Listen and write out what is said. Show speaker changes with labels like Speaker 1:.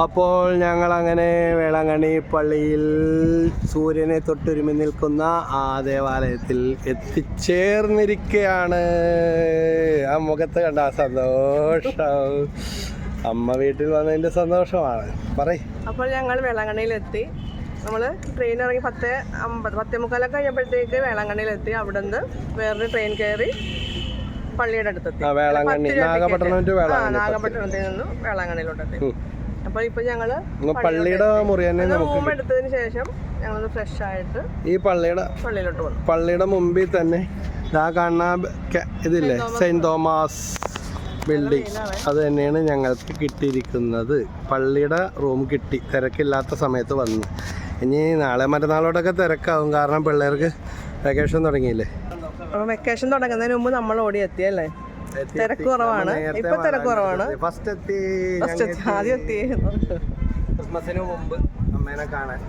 Speaker 1: അപ്പോൾ ഞങ്ങൾ അങ്ങനെ വേളാങ്കണ്ണി പള്ളിയിൽ സൂര്യനെ തൊട്ടുരുമി നിൽക്കുന്ന ആ ദേവാലയത്തിൽ എത്തിച്ചേർന്നിരിക്കുകയാണ് ആ മുഖത്ത് കണ്ട ആ സന്തോഷം. അമ്മ വീട്ടിൽ വന്നതിന്റെ സന്തോഷമാണ്. പറയ്.
Speaker 2: അപ്പോൾ ഞങ്ങൾ വേളാങ്കണ്ണിയിലെത്തി. നമ്മൾ ട്രെയിൻ ഇറങ്ങി പത്ത് അമ്പത് പത്തേ മുക്കാലൊക്കെ കഴിഞ്ഞപ്പോഴത്തേക്ക് വേളാങ്കണ്ണിയിലെത്തി. അവിടെ നിന്ന് വേറൊരു ട്രെയിൻ കയറി പള്ളിയുടെ അടുത്തെത്തി. നാഗപട്ടണത്തിൽ നിന്നും വേളാങ്കണ്ണിയിലോട്ടെത്തി.
Speaker 1: ഉം.
Speaker 2: ഇപ്പൊ ഞങ്ങൾ
Speaker 1: പള്ളിയുടെ മുറി തന്നെ നമുക്ക്
Speaker 2: എടുത്തതിന് ശേഷം ഞങ്ങൾ ഫ്രഷ് ആയിട്ട്
Speaker 1: ഈ പള്ളിയുടെ
Speaker 2: പള്ളിയിലോട്ട്
Speaker 1: പള്ളിയുടെ മുമ്പിൽ തന്നെ ഞാൻ കാണുന്ന ഇതില്ലേ സെയിന്റ് തോമസ് ബിൽഡിംഗ് അത് തന്നെയാണ് ഞങ്ങൾക്ക് കിട്ടിയിരിക്കുന്നത്. പള്ളിയുടെ റൂം കിട്ടി. തിരക്കില്ലാത്ത സമയത്ത് വന്നു. ഇനി നാളെ മറ്റന്നാളോടൊക്കെ തിരക്കാവും. കാരണം പിള്ളേർക്ക് വെക്കേഷൻ തുടങ്ങിയില്ലേ?
Speaker 2: വെക്കേഷൻ തുടങ്ങുന്നതിന് മുമ്പ് നമ്മൾ ഓടി എത്തിയല്ലേ? തിരക്ക് കുറവാണ് ഇപ്പൊ തിരക്ക് കുറവാണ്
Speaker 1: ഫസ്റ്റ് എത്തി
Speaker 2: ഫസ്റ്റ് ആദ്യം എത്തി.
Speaker 1: ക്രിസ്മസിന് മുമ്പ് അമ്മേനെ കാണാൻ.